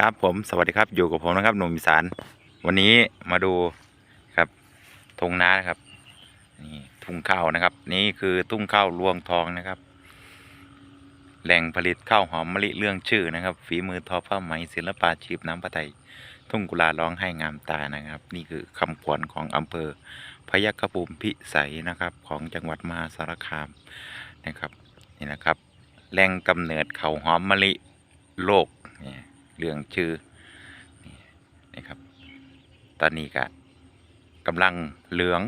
ครับผมสวัสดีครับอยู่กับผมนะครับหนุ่มสานวันนี้มาดูครับทงนานะครับนี่ทุ่งข้าวนะครับ นี่คือทุ่งข้าวรวงทองนะครับ แหล่งผลิตข้าวหอมมะลิเรื่องชื่อนะครับ ฝีมือทอผ้าไหมศิลปาชีพน้ำพระไทยทุ่งกุลาร้องให้งามตานะครับ นี่คือคำขวัญของอำเภอพยัคฆภูมิพิสัยนะครับ ของจังหวัดมหาสารคามนะครับนี่นะครับแหล่งกำเนิดข้าวหอมมะลิโลกเนี่ย เรื่องชื่อนี่นะครับ ตอนนี้ก็กำลังเหลือง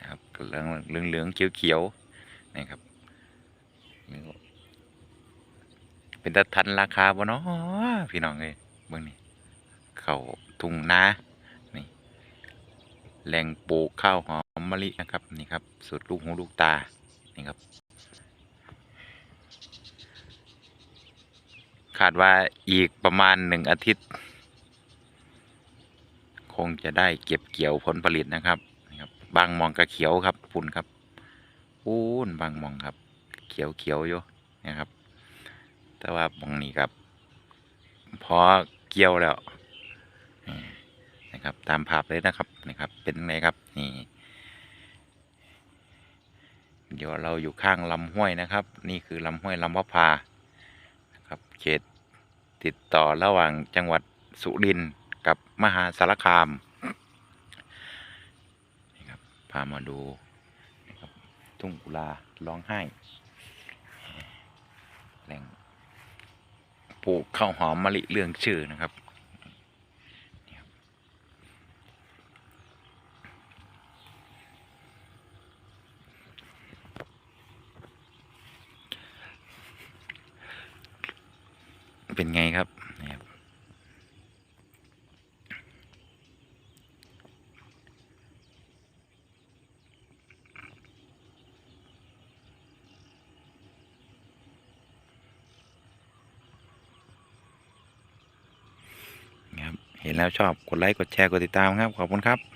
นะครับเหลืองเหลืองเหลืองเขียวเขียวๆนะครับนี่เป็นตะทันราคาบ่เนาะพี่น้องเอ้ยเบิ่งนี่เข้าทุ่งนานี่แหล่งปลูกข้าวหอมมะลินะครับนี่ครับสุดลูกหูลูกตานี่ครับ คาดว่าอีกประมาณหนึ่งอาทิตย์ คงจะได้เก็บเกี่ยวผลผลิตนะครับนะครับ บางมองก็เขียวครับพุ่นครับปูนบางมองครับ เขียวเขียวอยู่นะครับ แต่ว่ามองนี้ครับ พอเกี่ยวแล้วนะครับ ตามภาพเลยนะครับนะครับ เป็นไงครับนี่เดี๋ยวเราอยู่ข้างลำห้วยนะครับ นี่คือลำห้วยลำวะพา เขตติดต่อระหว่างจังหวัดสุรินทร์กับมหาสารคามนี่ครับพามาดูนะครับทุ่งกุลาร้องไห้แหล่งปลูกข้าวหอมมะลิเรื่องชื่อนะครับนี่ครับ เป็นไงครับนี่ครับครับเห็นแล้วชอบ กดไลค์ กดแชร์ กดติดตามครับ ขอบคุณครับ